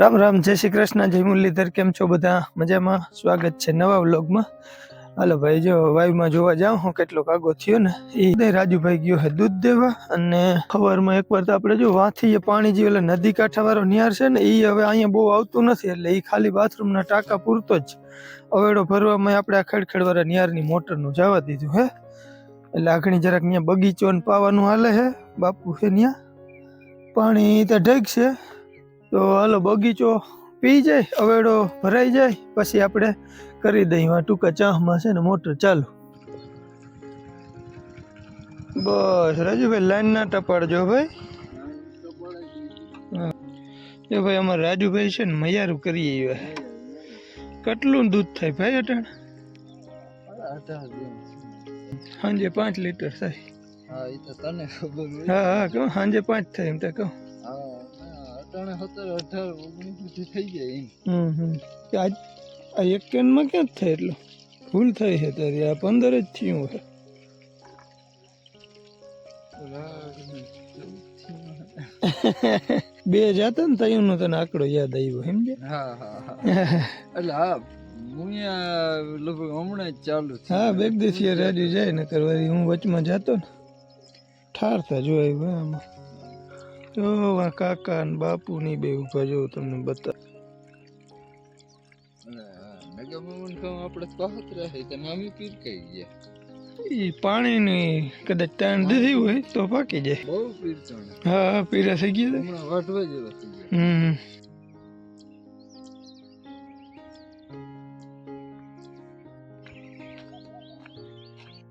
રામ રામ, જય શ્રી કૃષ્ણ, જય મુરલીધર, કેમ છો બધા? મજામાં? સ્વાગત છે નવા વ્લોગમાં. હાલો ભાઈ, જો વાયુમાં જોવા જાઉં હું, કેટલો કાગો થયો ને, એ રાજુભાઈ ગયો હે દૂધ દેવા અને સવારમાં એકવાર તો આપણે જો વાથી પાણી જે એટલે નદી કાંઠાવાળો નિહાર છે ને, એ હવે અહીંયા બહુ આવતું નથી, એટલે એ ખાલી બાથરૂમના ટાંકા પૂરતો જ. અવેડો ભરવામાં આપણે આ ખેડખેડવાળા નિહારની મોટરનું જવા દીધું હે. એટલે આખણી જરાક ત્યાં બગીચો ને પાવાનું હાલે હે. બાપુ છે ત્યાં પાણી તો ઢેક છે તો હાલો બગીચો પી જાય અવેડો ભરાઈ જાય પછી આપણે કરી દઈએ. ટૂંકા ચાહમાં છે ને મોટર ચાલુ. બસ રાજુભાઈ લાઈન ના ટપાડજો ભાઈ. એ ભાઈ અમારે રાજુભાઈ છે ને મૈયારું કરી આવ્યા કેટલું દૂધ થાય ભાઈ અટાણ? સાંજે પાંચ લીટર થાય. હા હા કહું સાંજે પાંચ થાય એમ તો કહું. હા. અટાણે સત્તર અઢાર ઓગણીસ સુધી થઈ જાય એમ. હમ હમ. આજ આ એક કેનમાં ક્યાં જ થાય એટલું? ભૂલ થઈ છે તારી. આ પંદર જ થયું છે બે જાતા ને તયુંનો તને આંકડો યાદ આવ્યો સમજે હા હા હા. એટલે હા મુનિયા લગભગ હમણાં જ ચાલુ હા બેગ દિવસીય રાજુ જાય ને કરવાની હું વચમાં જાતો ને. ઠાર થા જોઈ આમાં તો આ કાકા અને બાપુ ની બે ઊભા જો તમને બતા પાણીની કદાચ તાણ દીધી હોય તો પાકી જાય. હા પીરા થઈ ગયા. હમ.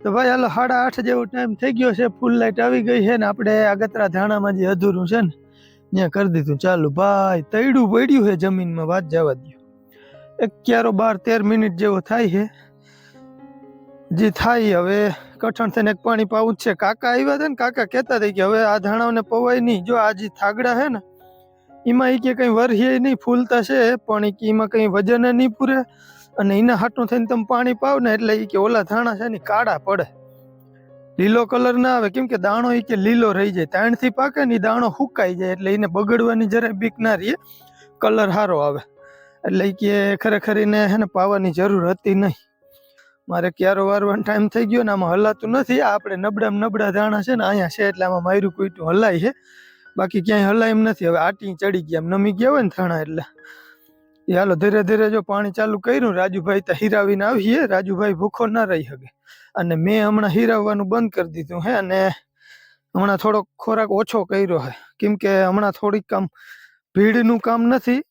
તો ભાઈ હાલો સાડા આઠ જેવો ટાઈમ થઈ ગયો છે. ફૂલ લાઈટ આવી ગઈ છે ને આપણે આગતરા ધાણામાં જે અધૂરું છે ને, ત્યાં કરી દીધું. ચાલુ ભાઈ, તૈડું પડ્યું છે જમીનમાં, વાત જવા દો અગિયારો બાર તેર મિનિટ જેવો થાય છે. જે થાય હવે કઠણ થઈને એક પાણી પાવું છે. કાકા આવ્યા હતા ને, કાકા કહેતા હતા કે હવે આ ધાણાઓને પવાય નહીં. જો આ જે થાગડા છે ને, એમાં એ કે કંઈ વરહીએ નહીં, ફૂલતા છે, પણ એમાં કંઈ વજન નહીં પૂરે. અને એના હાટું થઈને તમે પાણી પાવ ને એટલે એ કે ઓલા ધાણા છે ને કાળા પડે. લીલો કલર ના આવે. કેમ કે દાણો એ કે લીલો રહી જાય. તાણથી પાકે ને દાણો હુકાઈ જાય એટલે એને બગડવાની જરાય બીક ના રહીએ કલર સારો આવે. એટલે એ કે ખરેખર એને હે ને પાવાની જરૂર હતી નહીં. મારે ક્યારો વારવાનો ટાઈમ થઈ ગયો ને આમાં હલાતું નથી. આપણે નબળામાં નબળા ધાણા છે ને અહીંયા છે એટલે આમાં માયરું કુઈટું હલાય છે. બાકી ક્યાંય હલાય એમ નથી. હવે આટી ચડી ગયા નમી ગયા હોય ને ધાણા એટલે. હાલો, ધીરે ધીરે જો પાણી ચાલુ કર્યું, રાજુભાઈ તો હીરાવીને આવીએ રાજુભાઈ ભૂખો ના રહી શકે અને મેં હમણાં હીરાવવાનું બંધ કરી દીધું હે, અને હમણાં થોડોક ખોરાક ઓછો કર્યો હે. કેમ કે હમણાં થોડીક કામ ભીડનું કામ નથી,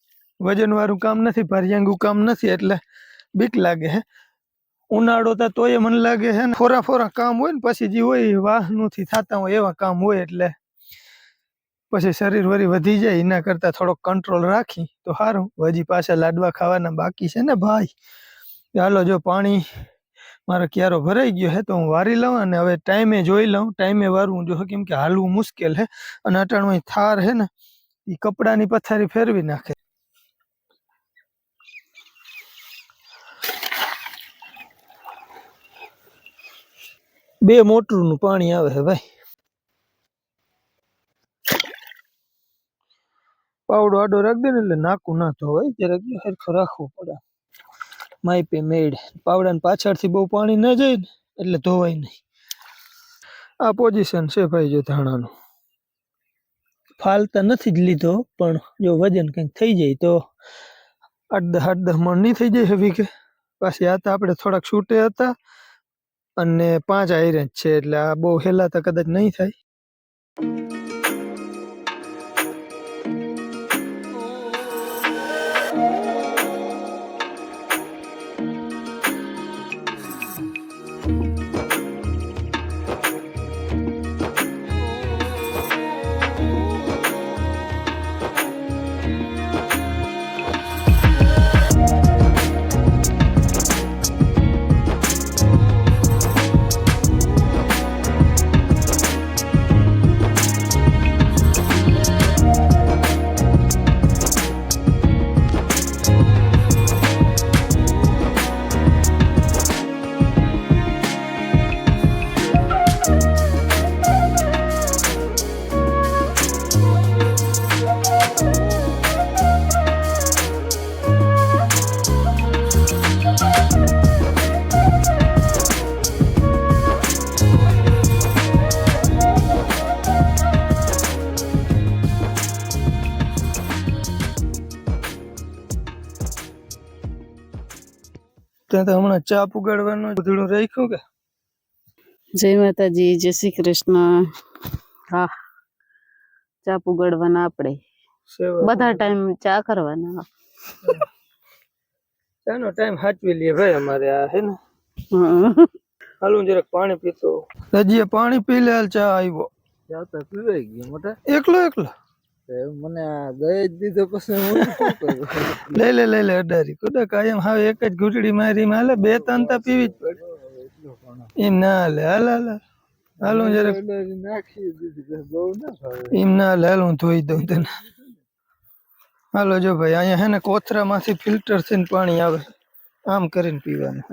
વજનવાળું કામ નથી, ભારિયાંગું કામ નથી, એટલે બીક લાગે હે. ઉનાળો તો તોય મને લાગે છે ફોરા ફોરા કામ હોય ને, પછી જે હોય વાહનોથી થતા હોય એવા કામ હોય, એટલે પછી શરીર વરી વધી જાય, એના કરતાં થોડોક કંટ્રોલ રાખી, તો સારું હજી પાછા લાડવા ખાવાના બાકી છે ને ભાઈ? ચાલો જો પાણી મારો ક્યારો ભરાઈ ગયો છે તો હું વારી લઉં અને હવે ટાઈમે જોઈ લઉં. ટાઈમે વારવું જો કેમ કે હાલવું મુશ્કેલ છે અને અટાણું થાર છે ને એ કપડાની પથારી ફેરવી નાખે. બે મોટરનું પાણી આવે હે ભાઈ. પાવડો આડો રાખ દે ને એટલે નાકું ના ધોવાય. જરાક સરખો રાખવું પડે. માઈપે મેડ પાવડાને પાછળથી બહુ પાણી ન જાય ને, એટલે ધોવાય નહીં. આ પોઝિશન છે ભાઈ જો ધાણાનું. ફાલતા નથી જ લીધો, પણ જો વજન કંઈક થઈ જાય તો આઠ દસ આઠ દસ મણ નહીં થઈ જાય હેવી કે. પાછી આ તો આપણે થોડાક છૂટે હતા અને પાંચ આયરન છે, એટલે આ બહુ હેલા તો કદાચ નહીં થાય. તો હમણાં ચા પુગાડવાનું બધું રાખ્યું કે? જય માતાજી જય શ્રી કૃષ્ણ. હા ચા પુગાડવાના આપણે. બધા ટાઈમ ચા કરવાના. ચાનો ટાઈમ સાચવી લઈએ ભાઈ અમારે આ હે ને? હાલું હાલ જરાક પાણી પીતો. રજીએ પાણી પી લે ચા આવ્યો જાતા પીવાઈ ગયો મોટા? એકલો એકલો. મને આ દઈ જ દીધો પછી હું શું કરું? લઈ લે લઈ લે અડારી કુડા કાયમ હવે એક જ ઘૂંટડી મારી હાલે બે ત્રણ તા પીવી જ પડે. એટલો પણ એમ ના હાલે હાલ હાલ હાલ. હાલ હું જરાક ડરી નાખી દીધી પછી બહુ ના ભાવે. એમ ના હાલે હાલ હું ધોઈ દઉં તને. હાલો જો ભાઈ અહીંયા હે ને કોથરામાંથી ફિલ્ટર થઈને પાણી આવે. આમ કરીને પીવાનું.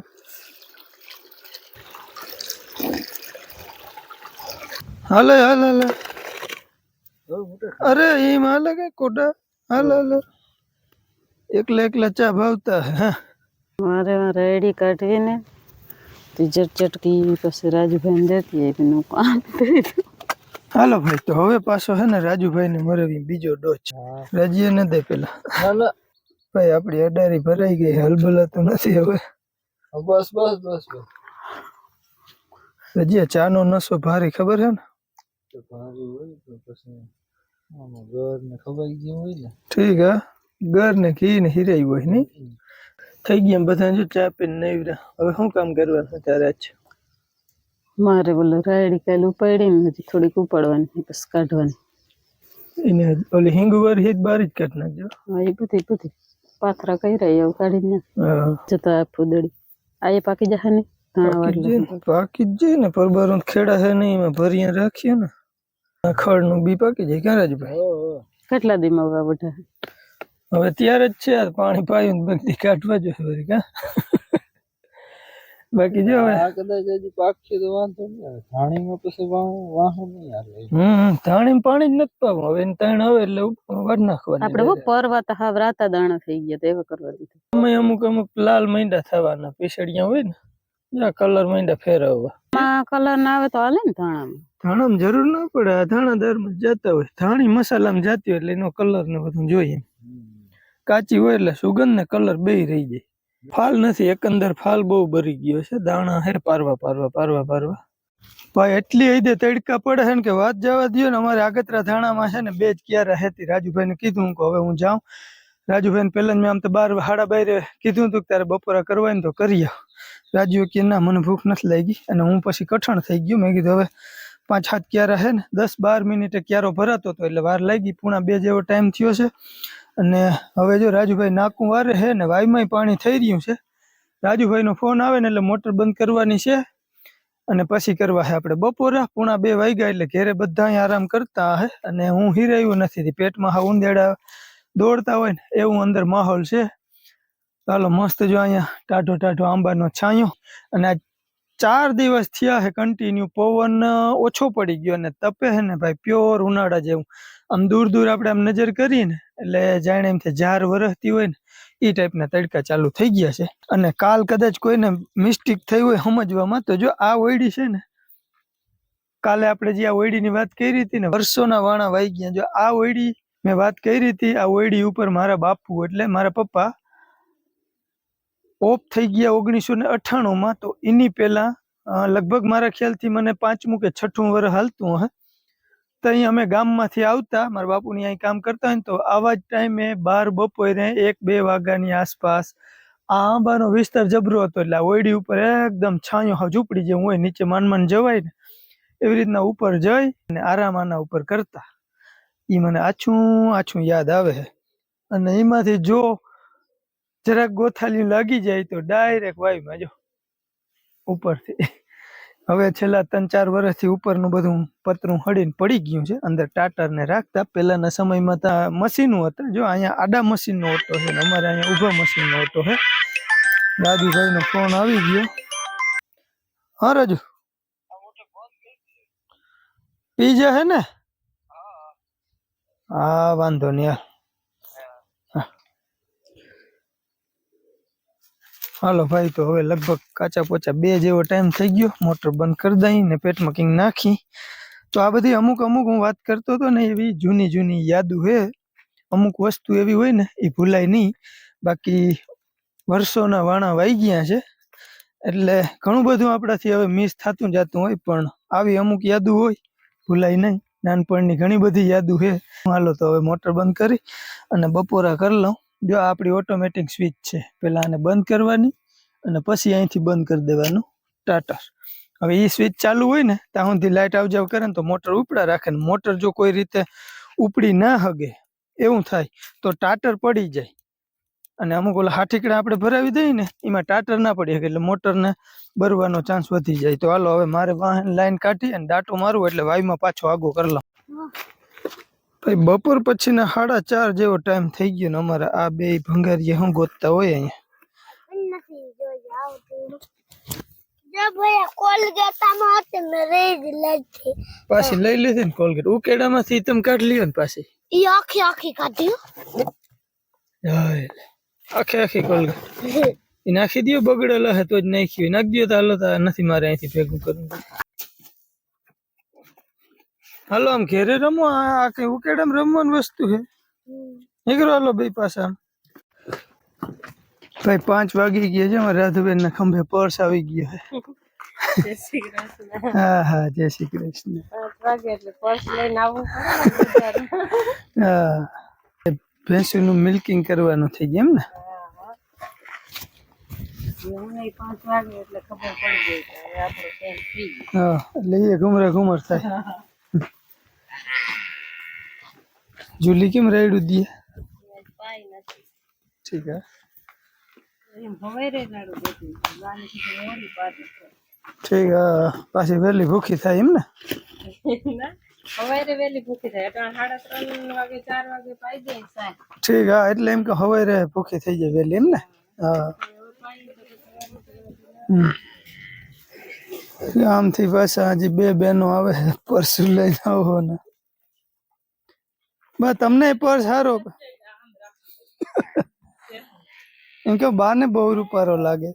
હાલે હાલ હાલે બહુ મોટા અરે એમ હાલે કે કોટા હાલ હાલ એકલા એકલા ચા ભાવતા હે હા મારે મારે રેડી કાઢવીને તીજર ચટકી પછી રાજુભાઈ દેતી એનું કામ કરી દઉં. હાલો ભાઈ તો હવે પાછો હે ને રાજુભાઈ ને મરવી બીજો ડોચ હા રાજીએ ન દે પેલા ના ના ભાઈ આપડી અડારી ભરાઈ ગઈ હલબલા તો નથી હવે। બસ બસ બસ બસ રાજીએ ચા નો નશો ભારી ખબર હે ને તો ભારે હોય તો પછી ઠીક હા ઘર ને. ઘી ને હિરાઈ હોય નહીં થઈ ગયા બધા જો ચા પીને નવરા હવે શું કામ કરવાનું તારે આજ? મારે બોલો રાયડી કાલે ઉપાડીને હજી થોડીક ઉપાડવાની બસ કાઢવાની. એને ઓલી હિંગુવાર હિત બારી જ કાઢ નાખજો. હા એ બધી બધી. પાથરા કર્યા એવું કાઢીને હા. જતા ફૂદડી આ એ પાકી જશે ને પાકી જ ને, પાકી જ જાય ને પરબારો ખેડા છે નહીં એમાં ભરીયા રાખીએ ને. આ નું બી પાકી જાય. ક્યારે જ ભાઈ? કેટલા દીમાં ઊભા બધા હવે ત્યારે જ છે પાણી પાયું બધી કાઢવા જોઈએ વરી કા. બાકી જો હવે. આ કદાચ હજી પાકશે તો વાંધો નહીં આવે. ધાણીમાં પછી વાહ- વાહન નહીં આવે હમ ધાણી પાણી જ નથી પાવું. હવે તાણ આવે એટલે ઉપર વાર નાખવાની આપડે હો પરવા તો હાવ રાતા દાણા થઈ ગયા તો એવા કરવા દીધું. અમે અમુક અમુક લાલ મૈંડા થવાના. પીસડિયા હોય ને કલર મૈંડા ફેરવવા. માં કલર ના આવે તો હાલે ને ધાણામાં? ધાણામાં જરૂર ના પડે, આ ધાણા દરમાં જતા હોય. ધાણી મસાલામાં જાતી હોય એટલે એનો કલર ને બધું જોઈએ. કાચી હોય એટલે સુગંધ ને કલર બે રહી જાય. ફાલ નથી, એકંદર ફાલ બહુ ભરી ગયો છે. દાણા હે, પારવા પારવા પારવા પારવા. ભાઈ, એટલી હૈદે તડકા પડે છે ને કે વાત જવા દો ને, અમારે આગતરા ધાણામાં છે ને બે જ ક્યારે હતી. રાજુભાઈ ને કીધું કે હવે હું જાઉં. રાજુભાઈ ને પેલા જ મેં આમ તો બાર હાડા બાર કીધું હતું કે તારે બપોરા કરવા ને તો કરી આવ રાજુ કે ના, મને ભૂખ નથી લાગી અને હું પછી કઠણ થઈ ગયું. મેં કીધું હવે પાંચ સાત ક્યારે હે ને, દસ બાર મિનિટે ક્યારો ભરાતો હતો, એટલે વાર લાગી, પૂણા બે જેવો ટાઈમ થયો છે. અને હવે જો રાજુભાઈ નાકું વારે છે ને વાયમાં પાણી થઈ રહ્યું છે. રાજુભાઈ નો ફોન આવે ને, એટલે મોટર બંધ કરવાની છે. અને પછી કરવા છે આપણે બપોરા, પૂણા બે વાગ્યા એટલે ઘેરે બધા આરામ કરતા હે. અને હું હિરાયું નથી પેટમાં હા ઉંદેડા દોડતા હોય ને, એવું અંદર માહોલ છે. ચાલો મસ્ત જો અહીંયા ટાઢો ટાઢો આંબાનો છાંયો, અને આ ચાર દિવસ થયા હે કન્ટિન્યુ પવન ઓછો પડી ગયો અને તપે છે ને ભાઈ પ્યોર ઉનાળા જેવું. આમ દૂર દૂર આપણે આમ નજર કરીએ ને, એટલે જાણે એમ થાય ઝાર વરસતી હોય ને એ ટાઈપના તડકા ચાલુ થઈ ગયા છે. અને કાલ કદાચ કોઈને મિસ્ટેક થઈ હોય સમજવામાં, તો જો આ ઓયડી છે ને, કાલે આપણે જે આ ઓયડીની વાત કરી હતી ને, વર્ષોના વાણા વાઈ ગયા. જો આ ઓયડી મેં વાત કરી હતી, આ ઓયડી ઉપર મારા બાપુ એટલે મારા પપ્પા ઓફ થઈ ગયા ઓગણીસો ને અઠ્ઠાણુંમાં. તો એની પહેલાં લગભગ મારા ખ્યાલથી મને પાંચમું કે છઠ્ઠું વર્ષ હાલતું હે. તો અહીં અમે ગામમાંથી આવતા, મારા બાપુની અહીં કામ કરતા હોય ને તો આવા જ ટાઈમે બાર બપોરે એક બે વાગ્યાની આસપાસ આ આંબાનો વિસ્તાર જબરો હતો એટલે ઓયડી ઉપર એકદમ છાંયો હાવ ઝૂંપડી જેવું હોય, નીચે માન માન જવાય ને, એવી રીતના ઉપર જઈ અને આરામ આના ઉપર કરતા. એ મને આછું આછું યાદ આવે અને એમાંથી જો જરાક ગોથાલી લાગી જાય તો ડાયરેક્ટ વાઈ જો ઉપરથી. હવે છેલ્લા ત્રણ ચાર વર્ષથી ઉપરનું બધું પતરું હળીને પડી ગયું છે. અંદર ટાટરને રાખતા પહેલાના સમયમાં તો મશીનો હતા. જો અહીંયા આડા મશીનનો ઓટો છે અમારે અહીંયા ઊભા મશીનનો ઓટો છે. દાદીભાઈનો ફોન આવી ગયો. હા, રાજુ? પીજા હે ને? હા, વાંધો નહીં હાલ. ભાઈ, તો હવે લગભગ કાચા પોચા બે જેવો ટાઈમ થઈ ગયો. મોટર બંધ કરી દઈ ને પેટમાં કંઈક નાખી. તો આ બધી અમુક અમુક હું વાત કરતો હતો ને, એવી જૂની જૂની યાદો હે. અમુક વસ્તુ એવી હોય ને, એ ભૂલાય નહીં. બાકી વર્ષોના વાણા વાઈ ગયા છે. એટલે ઘણું બધું આપણાથી હવે મિસ થતું જતું હોય, પણ આવી અમુક યાદો હોય, ભૂલાય નહીં. નાનપણની ઘણી બધી યાદો છે હાલો તો હવે મોટર બંધ કરી અને બપોરા કરી લઉં. જો આપણી ઓટોમેટિક સ્વિચ છે, પહેલાં આને બંધ કરવાની અને પછી અહીંથી બંધ કરી દેવાનું ટાટર હવે એ સ્વિચ ચાલુ હોય ને, ત્યાં સુધી લાઇટ આવજાવ કરે ને તો મોટર ઉપડા રાખે ને મોટર જો કોઈ રીતે ઉપડી ના હગે, એવું થાય, તો ટાટર પડી જાય. અને અમુક ઓલા હાઠીકડા આપણે ભરાવી દઈએ ને, એમાં ટાટર ના પડી શકે એટલે મોટરને બરવાનો ચાન્સ વધી જાય. તો હાલો, હવે મારે વાહન લાઈન કાઢી અને દાંટો મારવું એટલે વાયુમાં પાછો આગો કરી લઉં. ભાઈ બપોર પછીના સાડા ચાર જેવો ટાઈમ થઈ ગયો ને અમારા આ બે ભંગારીએ હું ગોતતા હોય અહીંયા? નથી જોઈ આવતું જો ભૈયા કોલગેટામાં હતી ને રેજ લેતી પાછી લઈ લીધી ને કોલગેટ ઉકેડામાંથી તમે કાઢ લ્યો ને પાછી. ઈ આખી આખી કાઢ્યું હાય. લે. આખે આખી કોલગેટ એ નાખી દો બગડેલો હે તો જ નાખ્યું. નાખી દો તો હાલો તો આ નથી મારે અહીંથી ભેગું કરવું. હાલો આમ ઘેરે રમો આ આ કઈ ઉકેડામાં રમવાની વસ્તુ છે? નીકળો હાલો ભાઈ પાછા. આમ. ભાઈ પાંચ વાગી ગયા છે અમારા રાધુબેન ના ખંભે પર્સ આવી ગયો છે. હા હા જય શ્રી કૃષ્ણ. હા. ભેંસુનું મિલ્કિંગ કરવાનું થઈ ગયું એમ ને? હા એટલે એ ઘુમરે ઘુમર થાય. જુલી કેમ રાયડું દે ઠીક હે ઠીક હા પાછી વહેલી ભૂખી થાય એમ ને સવારે વહેલી ભૂખી થાય અટાણે સાડા ત્રણ વાગે ચાર વાગે પાઈ દે સાહેબ ઠીક હા એટલે એમ કે હવે રે ભૂખી થઈ જાય વહેલી એમ ને હા હમ. આમથી પાછા હજી બે બહેનો આવે પરસું લઈને આવો ને બા તમને પર્સ સારો એમ કે બાને બહુ રૂપારો લાગે.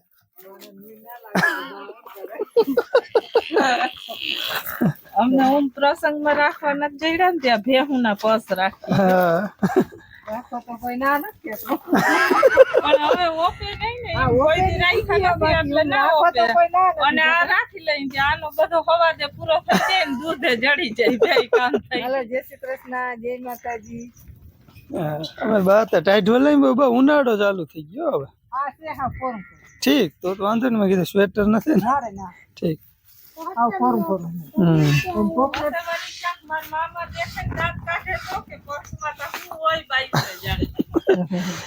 અમને ઓમ પ્રસંગમાં રાખવા નથી જઈ રહ્યા ને ત્યાં ભેહું ના પર્સ રાખ હા. રાખો તો કોઈ ના નથી પણ હવે ઓપે નહીં ને કોઈ દી રાખ્યા નથી એટલે ના ઓપે અને આ રાખી લઈને જે આનો બધો હવાજે પૂરો થઈ જાય ને દૂધે જડી જાય બે કામ થઈ જાય. જય શ્રી કૃષ્ણ જય માતાજી. હા, અમે બા ટાઈટ બાબા ઉનાળો ચાલુ થઈ ગયો હવે. છે હા ઠીક તો તો વાંધો નહીં મેં કીધું સ્વેટર નથી ને. ના રે ના. ઠીક. આવ ફોર્મ ફોર્મ હમ. પોપલેટ માર મામા દેખે દાંત કાઢે તો કે પર્સમાં તો શું હોય બાઈક છે જાણે.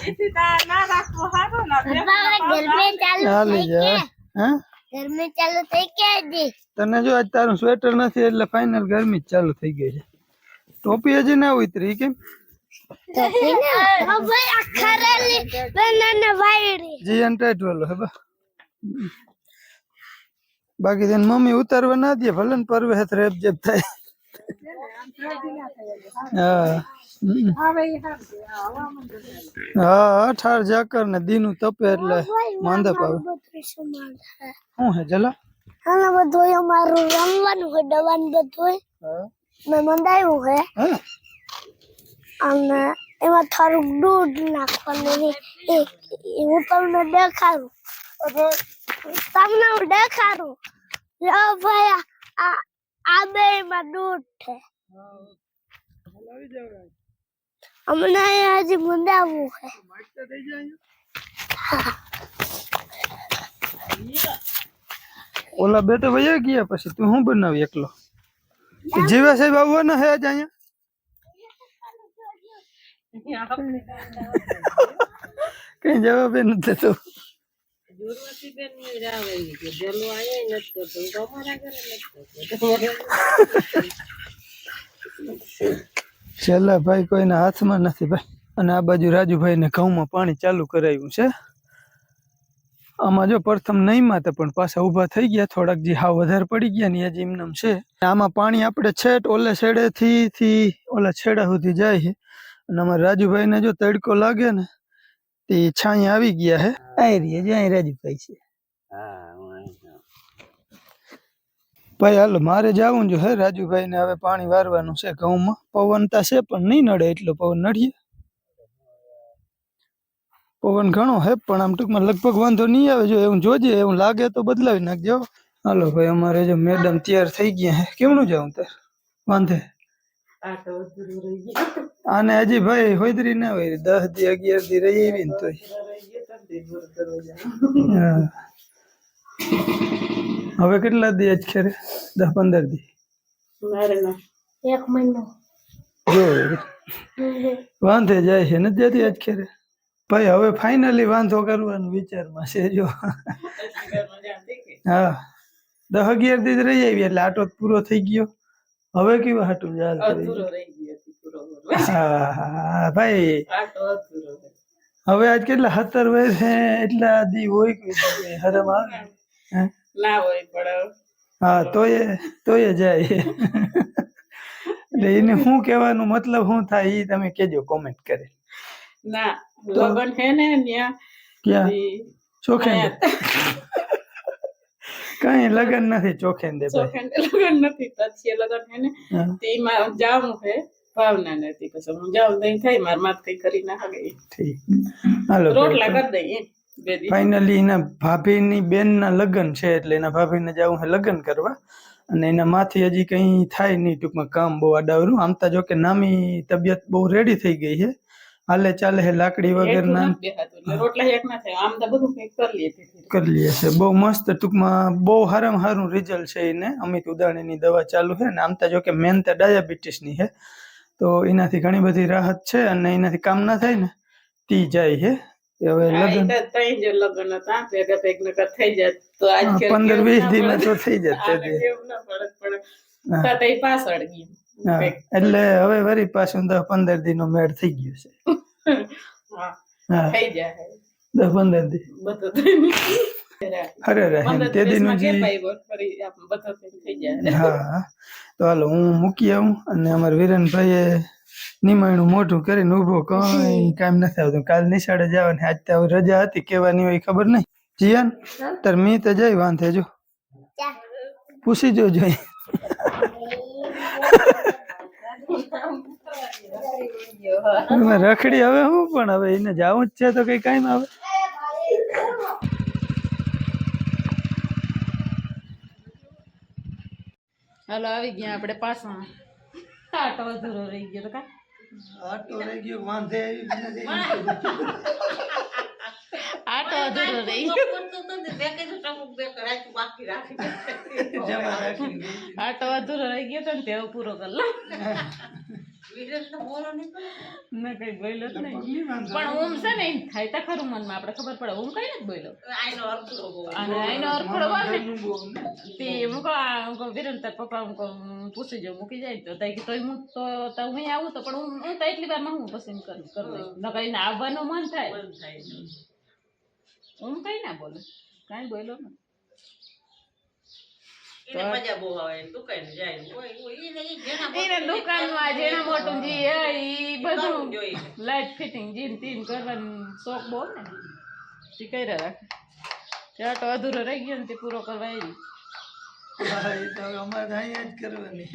એથી તા ના રાખવો હારો ના ઘર મે ચાલુ થઈ કે હા? ઘર મે ચાલુ થઈ કે જી તને જો આજ તારું સ્વેટર નથી એટલે ફાઇનલ ગરમી ચાલુ થઈ ગઈ છે. ટોપી હજી ના ઉતરી કેમ? ટોપી ના હવે અખરેલી બનાના જી એન્ટાઇટ વાળો હે બા. બાકી તેને મમ્મી ઉતારવા ના દે, ભલે ને પરવે હાથ રેપ જેપ થાય. હા. અઠાર જાકર ને દીનું તપે એટલે માંદા પાવે શું હે, જલા? હા. બધું અમારું રમવાનું હોય દવાનું બધું મેં મંદાયું હે. અને એમાં થોડુંક દૂધ નાખવાનું એ હું તમને દેખાડું. તમને હું દેખાડું. લો ભાઈ આ આ બે માં દૂધ છે. અમને અહીંયા હજી મંગાવવું છે. ઓલા બે તો વયા ગયા પછી તું શું બનાવી એકલો? જીવા સાહેબ આવવાના હે આજ અહીંયા? કઈ જવાબ એ નથી દેતો. છેલ્લા ભાઈ કોઈના હાથમાં નથી ભાઈ. અને આ બાજુ રાજુભાઈને ઘઉંમાં પાણી ચાલુ કરાવ્યું છે. આમાં જો પ્રથમ નહીં માતા પણ પાછા ઊભા થઈ ગયા. થોડાક જે હાવ વધારે પડી ગયા ને એ એમનામ છે. આમાં પાણી આપણે છેટ ઓલે છેડેથી થી ઓલા છેડા સુધી જાય છે. અને અમારા રાજુભાઈને જો તડકો લાગે ને, તે છાંય આવી ગયા હે રહી જે અહીં રાજુભાઈ છે. ભાઈ હાલો મારે જવું જો હે રાજુભાઈ ને હવે પાણી વારવાનું છે ઘઉંમાં પવનતા છે પણ નહીં નડે એટલો પવન નડીએ. પવન ઘણો હે પણ આમ ટૂંકમાં લગભગ વાંધો નહીં આવે જો એવું જોજે એવું લાગે તો બદલાવી નાખજો. હાલો ભાઈ અમારે જો મેડમ તૈયાર થઈ ગયા હે કેમનું જાઉં તાર? વાંધે. આને હજી ભાઈ હોઈદરી ના હોય દસ દી અગિયાર દી રહી એવી ને તોય. હવે કેટલા દી આજ ખેરે દસ પંદર દી. એક મહિનો. જો વાંધે જાય છે. નથી જતી આજ ખેરે ભાઈ હવે ફાઇનલી વાંધો કરવાનો વિચારમાં છે જો. હા. દસ અગિયાર દી રહી આવી એટલે આટો પૂરો થઈ ગયો. હવે કેવા હાટું ચાલ હા હા, ભાઈ હવે આજ કેટલા? સત્તર વર્ષ હે એટલા દી હોય કે હરમ આવે? ના હોય પણ હા તોય તોય જાય. એટલે એને શું કહેવાનું મતલબ શું થાય એ તમે કેજો કોમેન્ટ કરે. ના લગન છે ને ત્યાં ક્યાં? ચોખે કઈ લગન નથી ચોખે દે ભાઈ લગન નથી પછી લગન છે ને તેમાં જાવું છે ભાવના નથી પછી હું જાઉં તો થઈ માર માત કઈ કરી ના ગઈ ઠીક. હાલો રોટલા કરી દઈએ ફાઇનલી એના ભાભીની બેનના લગ્ન છે એટલે એના ભાભીને જવું છે લગ્ન કરવા. અને એના માથી હજી કંઈ થાય નહીં ટૂંકમાં કામ બહુ આડાવરું. આમ તો જોકે નામી તબિયત બહુ રેડી થઈ ગઈ છે. હાલે ચાલે છે લાકડી વગર ના થાય આમ તો બધું કંઈક કરી લઈએ કરી લઈએ છે. બહુ મસ્ત ટૂંકમાં બહુ સારામાં સારું રિઝલ્ટ છે એને. અમિત ઉદાણીની દવા ચાલુ છે ને આમ તો જોકે મેન તો ડાયાબિટીસની છે. તો એનાથી ઘણી બધી રાહત છે અને એનાથી કામ ના થાય ને તી જાય છે હવે લગ્ન ઈ તો જ લગ્ન હતા ભેગા ભેગ થઈ જાય. તો આજ પંદર વીસ દિન તો થઈ જશે તે. કેવું ના પડે પણ હા. પાછળ એટલે હવે વરી પાછું દસ પંદર દી નો મેળ થઈ ગયો છે. થઈ જાય. દસ પંદર બધું અરે રહે તે દીનું હા. તો હાલો હું મૂકી આવું અને અમારા વિરનભાઈએ નિમાણું મોઢું કરીને ઊભો કઈ કામ નથી આવતું. કાલ નિશાળે જવાની આજ તો રજા હતી કેવાની હોય ખબર નહીં. જીયાન તાર મી તો જઈ વાંધે જો. પૂછી જો જોઈ રખડી હવે હું પણ હવે એને જવું જ છે તો કઈ કામ આવે. હાલો આવી ગયા આપણે પાછા. આટો અધૂરો રહી ગયો તો કા? આટો રહી ગયો વાંધે આટો અધૂરો રહી ગયો. આટો અધૂરો રહી ગયો તો ને તેવો પૂરો કરી લો કઈ બોલ્યો જ નહીં. પણ ઊંઘ છે ને થાય તા ખરું મનમાં આપણે ખબર પડે. ઊંઘ કઈ નથી બોલ્યો. અને આઈનો અરખડો હોય ને. તે હું કહું આ હું કહું વિરેન તાર પપ્પા હું કહું પૂછી જાઉં મૂકી જાય તો. તઈ તોય હું તો તો હું આવું તો પણ હું હું તો એટલી વારમાં હું પસંદ કરું કરું ન નકર એને આવવાનું મન થાય. હું કઈ ના બોલે. કાંઈ બોલ્યો ને એને દુકાનમાં જેના મોટું જી હે ઈ બધું લાઈટ ફિટિંગ જીન તીન કરવાનું શોખ બહુ ને. તે કર્યા રાખે. ત્યાં તો અધૂરો રહી ગયો ને તે પૂરો કરવા આવી. તો અમારે અહીંયા જ કરવાની.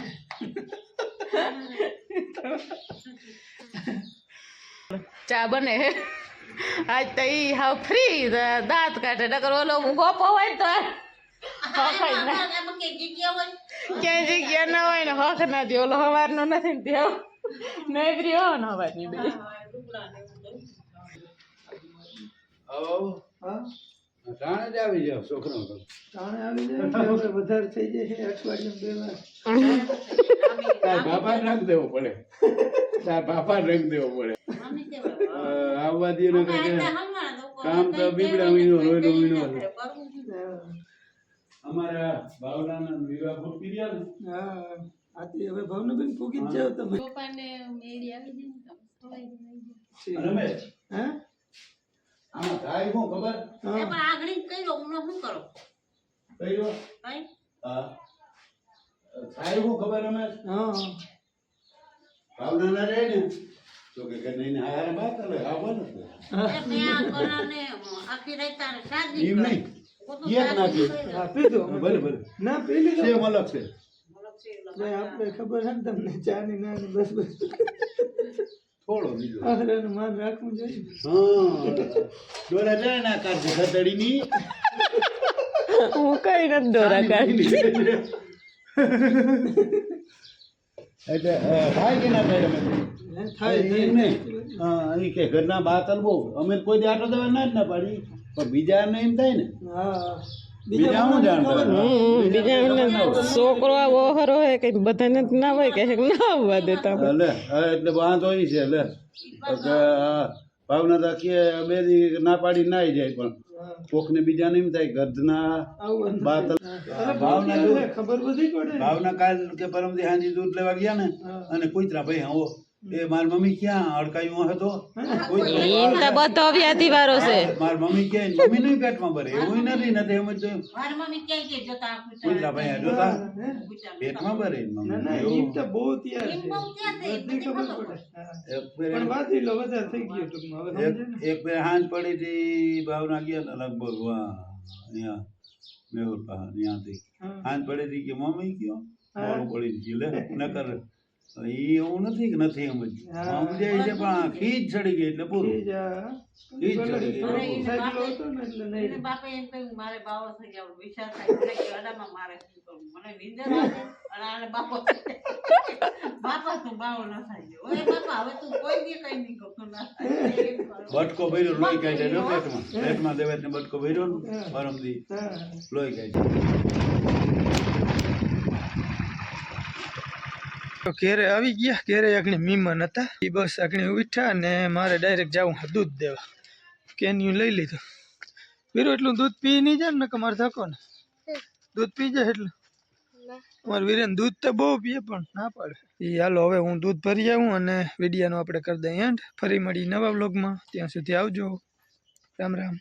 ચા બને હે. આજ તો ઈ હાવ ફ્રી દાંત કાઢે નકર ઓલો ગોપો હોય તો હખાય ના. ક્યાંય જગ્યા ના હોય ને હક ના દે. ઓલો હવારનો નથી ને તેવો નોકરી હો ને હવારની હા? જાણે જ આવી જાવ છોકરો તાણે આવી જાય વધારે થઈ જાય છે અઠવાડિયે બે વાર. તાર બાપા રંગ દેવો પડે. તાર બાપા રંગ દેવો પડે. આવવા દે કામ તો બીબડા વીણો રોયલો વીણો અમારા ભાવનાના વિવાહ પૂરી ગયા ને? હા આથી હવે ભાવનાબેન પૂગી જ જાવ તમે. રમેશ. હા? આમાં થાય શું ખબર? હા. કયો હા. થાય શું ખબર રમેશ? હા. ભાવનાના રે ને? તો કે કે નહીં હારે વાત આખી હા બોલ એમ નહીં. એક નાખી. હા પીધું. ભલે ભલે. ના પી લીધું સેમ અલગ છે. નહીં, આપણે ખબર છે ને તમને ચા ની ના ની બસ બસ. થોડો બીજો. માન રાખવું જોઈએ. હા. દોરા જાય ના કાઢી ખતડીની હું કઈ નથી દોરા કાઢી. એટલે થાય કે ના થાય તમે? થાય નહીં. હા અહીં કે ઘરના બા બહુ અમે કોઈ દે આટો દેવા ના જ ના પાડી. પણ બીજાને એમ થાય ને? બીજા હું જાણતા છોકરો આવો હરો હે કઈ બધાને ના હોય કે ના આવવા દેતા લે એટલે વાંધો છે લે. ભાવના તો કે બે દી ના પાડી ના જાય પણ. કોકને બીજાને એમ થાય ગધના આવું ભાવના ખબર બધી ભાવના કાલ કે પરમદી હાંજી દૂધ લેવા ગયા ને અને કુતરા ભાઈ આવો. એ મારી મમ્મી ક્યાં અડકાયું હતો એમ તો બધો વ્યાધિ વાળો છે. માર મમ્મી કે મમ્મી નું પેટમાં ભરે. એવું નથી ને એમ જ માર મમ્મી કે કે જોતા પેટમાં ભરે ના મમ્મી. ના એવું. તો બહુ તૈયાર છે. બધી ખબર પડે. પણ વાતી લો વધારે થઈ ગયો ટૂંકમાં હવે એક સમજે ને. એક ફેર હાંજ પડી હતી ભાવના ગયા લગભગ વાહ અહીંયા મેહુલ પાસે ત્યાંથી. હાંજ પડી હતી કે મમ્મી કયો મોડું પડી ગયું લે નકર ઈ એવું નથી કે નથી એમ સમજાય છે પણ ખીજ ચડી ગઈ એટલે પૂરું. ઈ જ આ ઈ જ ચડી ગઈ. થોડો સાયકલ હતો ને એટલે નહીં. એમ કહ્યું મારે બાવો થઈ ગયા વિચાર થાય. અડામાં મારે મને નીંદર આવે. અને આને બાપો બાપા તું બાવો ન થાય. ઓય બાપા હવે તું કોઈ દી કઈ નહીં કરતો ના થાય. એમ કરો. બટકો ભર્યો લોહી કાઢે જો પેટમાં. પેટમાં દેવાય ને બટકો ભર્યો ને પરમદી લોહી લોહી કાઢે તો ઘેરે આવી ગયા. ઘેરે એકણી મીમાન હતા. એ બસ એકણી ઉઠ્યા ને મારે ડાયરેક્ટ જવું દૂધ દેવા. કેન્યું લઈ લીધું. વીરો એટલું દૂધ પી નહીં જાય ને મારે થકો ને. દૂધ પી જાય એટલું? અમારે વીરેન દૂધ તો બહુ પીએ પણ ના પાડે. એ હાલો હવે હું દૂધ ભરી આવું અને વિડીયાનો આપણે કરી દઈએ એન્ડ ફરી મળી નવા બ્લોગમાં ત્યાં સુધી આવજો. રામ રામ.